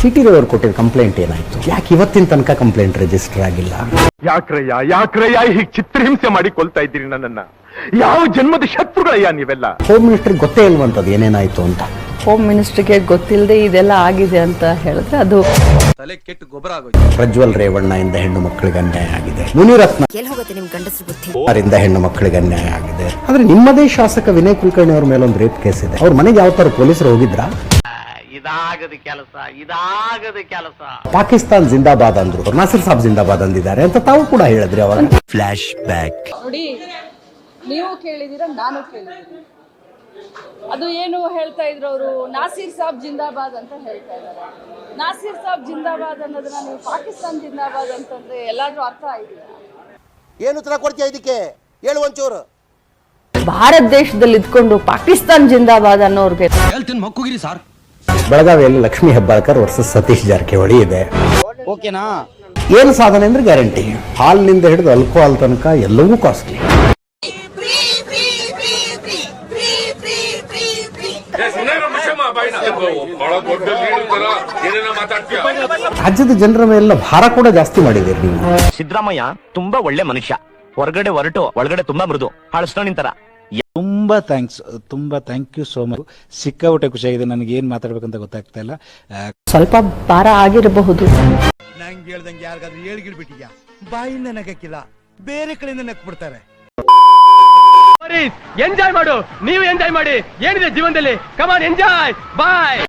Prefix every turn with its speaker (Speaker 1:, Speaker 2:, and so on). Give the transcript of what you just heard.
Speaker 1: City ರವರು ಕೊಟ್ಟಿದ್ದ complaint ಏನಾಯ್ತು? ಯಾಕೆ ಇವತ್ತಿನ ತನಕ ಕಂಪ್ಲೇಂಟ್ ರಿಜಿಸ್ಟರ್ ಆಗಿಲ್ಲ?
Speaker 2: ಯಾಕ್ರಯ್ಯ ಯಾಕ್ರಯ್ಯ ಹೀಗ್ ಚಿತ್ರಹಿಂಸೆ ಮಾಡಿ ಕೊಲ್ತಾ ಇದ್ದೀರಿ ನನ್ನನ್ನ? ಯಾವ ಜನ್ಮದ ಶತ್ರುಗಳಯ್ಯ ನೀವೆಲ್ಲ?
Speaker 1: ಹೋಮ್ ಮಿನಿಸ್ಟರ್ ಗೊತ್ತೇ ಇಲ್ವಂತದ್ದು ಏನೇನಾಯ್ತು ಅಂತ?
Speaker 3: ಹೋಮ್ ಮಿನಿಸ್ಟ್ರಿಗೆ ಗೊತ್ತಿಲ್ಲದೆ ಇದೆಲ್ಲ ಆಗಿದೆ ಅಂತ ಹೇಳಿದ್ರೆ ಅದು
Speaker 4: ತಲೆ ಕೆಟ್ಟು ಗೊಬ್ಬರ ಆಗೋಯ್ತು.
Speaker 1: ಪ್ರಜ್ವಲ್ ರೇವಣ್ಣ ಇಂದ ಹೆಣ್ಣು ಮಕ್ಕಳಿಗೆ ಅನ್ಯಾಯ ಆಗಿದೆ. ಮುನಿರತ್ನ
Speaker 5: ಎಲ್ಲಿ ಹೋಗುತ್ತೆ ನಿಮ್ ಗಂಡಸ್ರು
Speaker 1: ಅವರಿಂದ ಹೆಣ್ಣು ಮಕ್ಕಳಿಗೆ ಅನ್ಯಾಯ ಆಗಿದೆ. ಆದ್ರೆ ನಿಮ್ಮದೇ ಶಾಸಕ ವಿನಯ್ ಕುಲಕರ್ಣಿ ಅವ್ರ ಮೇಲೆ ಒಂದು ರೇಪ್ ಕೇಸ್ ಇದೆ. ಅವ್ರ ಮನೆಗೆ ಯಾವ ತರ ಪೊಲೀಸರು ಹೋಗಿದ್ರಾ?
Speaker 6: ಇದಾಗದ ಕೆಲಸ ಇದಾಗದ ಕೆಲಸ.
Speaker 1: ಪಾಕಿಸ್ತಾನ್ ಜಿಂದಾಬಾದ್ ಅಂದ್ರು. ನಾಸಿರ್ ಸಾಬ್ ಜಿಂದಾಬಾದ್ ಅಂದಿದ್ದಾರೆ ಅಂತ ತಾವು ಕೂಡ ಹೇಳಿದ್ರಿ ಅವಾಗ.
Speaker 7: ನೋಡಿ ನೀವು ಕೇಳಿದೀರ ನಾನು ಕೇಳಿದ್ದೀನಿ ಅದು ಏನು ಹೇಳ್ತಾ ಇದ್ರು ಅವರು? ನಾಸಿರ್ ಸಾಬ್ ಜಿಂದಾಬಾದ್ ಅಂತ ಹೇಳ್ತಾ ಇದ್ದಾರೆ. ನಾಸಿರ್ ಸಾಬ್ ಜಿಂದಾಬಾದ್ ಅನ್ನೋದನ್ನ ನೀವು ಪಾಕಿಸ್ತಾನ್ ಜಿಂದಾಬಾದ್ ಅಂತಂದ್ರೆ ಎಲ್ಲಾದ್ರೂ ಅರ್ಥ ಆಗಿದೆಯಾ
Speaker 8: ಏನು ಉತ್ತರ ಕೊಡ್ತೀಯ ಇದಕ್ಕೆ? ಹೇಳು ಒಂಚೂರು.
Speaker 3: ಭಾರತ ದೇಶದಲ್ಲಿ ಇದ್ಕೊಂಡು ಪಾಕಿಸ್ತಾನ್ ಜಿಂದಾಬಾದ್ ಅನ್ನೋರ್ಗೆ
Speaker 4: ಹೇಳ್ತೀನಿ ಮಕ್ಕುಗಿರಿ ಸರ್.
Speaker 1: ಬೆಳಗಾವಿಯಲ್ಲಿ ಲಕ್ಷ್ಮೀ ಹೆಬ್ಬಾಳ್ಕರ್ ವರ್ಸಸ್ ಸತೀಶ್ ಜಾರಕಿಹೊಳಿ ಇದೆ.
Speaker 8: ಓಕೆನಾ?
Speaker 1: ಏನು ಸಾಧನೆ ಅಂದ್ರೆ ಗ್ಯಾರಂಟಿ? ಹಾಲ್ನಿಂದ ಹಿಡಿದು ಅಲ್ಕೋಹಾಲ್ ತನಕ ಎಲ್ಲವೂ ಕಾಸ್ಟ್ಲಿ ರಾಜ್ಯದ ಜನರ ಮೇಲೆ ಭಾರ ಕೂಡ ಜಾಸ್ತಿ ಮಾಡಿದ್ದೀರಿ ನೀವು.
Speaker 6: ಸಿದ್ದರಾಮಯ್ಯ ತುಂಬಾ ಒಳ್ಳೆ ಮನುಷ್ಯ. ಹೊರಗಡೆ ಹೊರಟು ಒಳಗಡೆ ತುಂಬಾ ಮೃದು. ಹಳಸ್ಟೋ ನಿಂತರ
Speaker 9: ತುಂಬಾ ಥ್ಯಾಂಕ್ಸ್ ತುಂಬಾ ಥ್ಯಾಂಕ್ ಯು ಸೋ ಮಚ್ ಸಿಕ್ಕಾಪಟ್ಟೆ ಖುಷಿಯಾಗಿದೆ. ನನಗೆ ಏನ್ ಮಾತಾಡ್ಬೇಕಂತ ಗೊತ್ತಾಗ್ತಾ ಇಲ್ಲ.
Speaker 3: ಸ್ವಲ್ಪ ಭಾರ ಆಗಿರಬಹುದು.
Speaker 8: ನಂಗೆ ಹೇಳ್ದಂಗೆ ಯಾರಿಗಾದ್ರೂ ಹೇಳ್ಗಿಡ್ಬಿಟ್ಟಿದ್ಯಾ ಬಾಯಿಂದ ನಗಕ್ಕಿಲ್ಲ. ಬೇರೆ ಕಡೆಯಿಂದ ನಕ್ ಬಿಡ್ತಾರೆ
Speaker 2: ಎಂಜಾಯ್ ಮಾಡು. ನೀವು ಎಂಜಾಯ್ ಮಾಡಿ. ಏನಿದೆ ಜೀವನದಲ್ಲಿ? ಕಮಾನ್ ಎಂಜಾಯ್ ಬಾಯ್